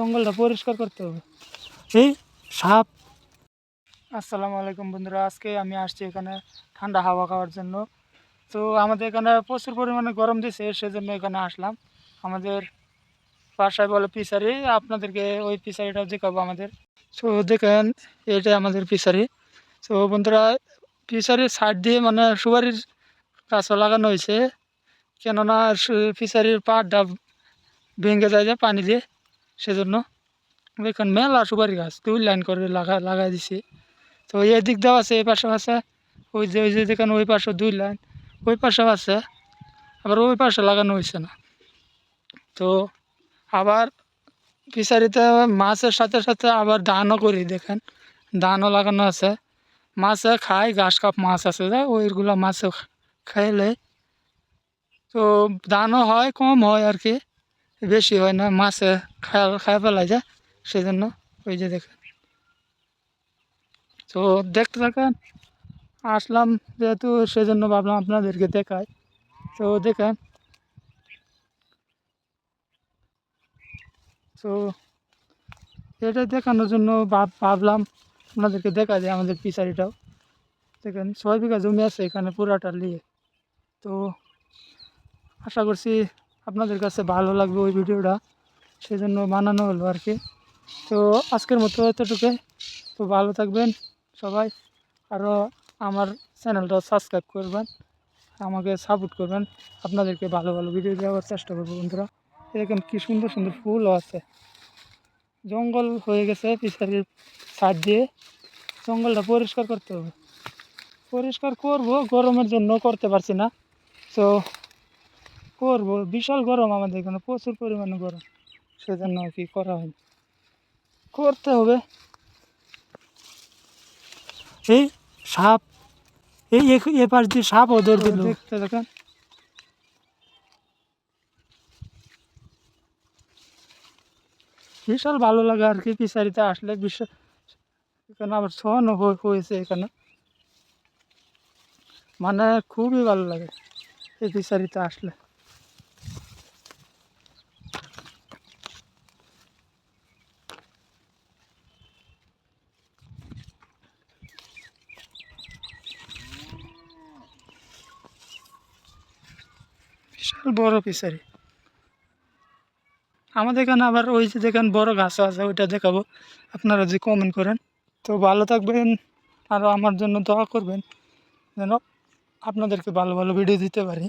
জঙ্গলটা পরিষ্কার করতে হবে। এই সাপ। আসসালামু আলাইকুম বন্ধুরা আজকে আমি আসছি এখানে ঠান্ডা হাওয়া খাওয়ার জন্য। তো আমাদের এখানে প্রচুর পরিমাণে গরম দিছে সেজন্য এখানে আসলাম। আমাদের বাসায় বলে পিসারি আপনাদেরকে ওই পিসারিটাও দেখাবো আমাদের। তো দেখেন এটা আমাদের পিসারি। তো বন্ধুরা পিসারির সাইড দিয়ে মানে সুপারির গাছও লাগানো হয়েছে। কেননা সু- ফিশারির পাড়টা ভেঙে যায় যে পানি দিয়ে। সেজন্য দেখুন মেলা সুপারি গাছ দুই লাইন করে লাগা, লাগাই দিছি। তো এই দিক দেওয়া আছে, এই পাশেও আছে, ওই যে ওই যে দেখেন ওই পাশে দুই লাইন, ওই পাশেও আছে, আবার ওই পাশে লাগানো হয়েছে না। তো আবার ফিশারিতে মাছের সাথে সাথে আবার ধানও করি, দেখেন, ধানও লাগানো আছে। মাছে খায় ঘাস কাপ মাছ আছে, যে, ওইগুলো মাছও খাইলে তো ধানও হয়, কম হয় আর কি। বেশি হয় না, মাছে খায় খায় ফেলাই যায় সেই জন্য ওই যে দেখেন। তো দেখতে থাকেন, আসলাম যেহেতু, সেজন্য ভাবলাম আপনাদেরকে দেখাই। তো দেখেন, তো এটা দেখানোর জন্য ভাব- ভাবলাম আপনাদেরকে দেখা যায় আমাদের পিসারিটাও। দেখেন, ছয় বিঘা জমি আছে এখানে পুরাটা নিয়ে তো আশা করছি আপনাদের কাছে ভালো লাগবে ওই ভিডিওটা সেই জন্য বানানো হলো আর কি। তো আজকের মতো এতটুকু। তো ভালো থাকবেন সবাই আরও আমার চ্যানেলটা সাবস্ক্রাইব করবেন, আমাকে সাপোর্ট করবেন। আপনাদেরকে ভালো ভালো ভিডিও দেওয়ার চেষ্টা করব বন্ধুরা। এরকম কি সুন্দর সুন্দর ফুলও আছে। জঙ্গল হয়ে গেছে ফিশারির সাইড দিয়ে। জঙ্গলটা পরিষ্কার করতে হবে। পরিষ্কার করব, গরমের জন্য করতে পারছি না। তো করব। বিশাল গরম আমাদের এখানে প্রচুর পরিমাণে গরম। সেজন্য আর কি করা হয়নি করতে হবে। এই সাপ এই এ- এ দিয়ে সাপ ওদের দিল। দেখতে দেখেন। বিশাল ভালো লাগে আর কি পিসারিতে আসলে। বিশাল এখানে আবার ছন হয়েছে এখানে। মানে খুবই ভালো লাগে এই ফিশারিতে আসলে। বিশাল বড় ফিশারি আমাদের এখানে আবার ওই যে দেখেন বড় ঘাসও আছে, ওইটা দেখাবো। আপনারা যদি কমেন্ট করেন। তো ভালো থাকবেন আর আমার জন্য দোয়া করবেন যেন আপনাদেরকে ভালো ভালো ভিডিও দিতে পারি।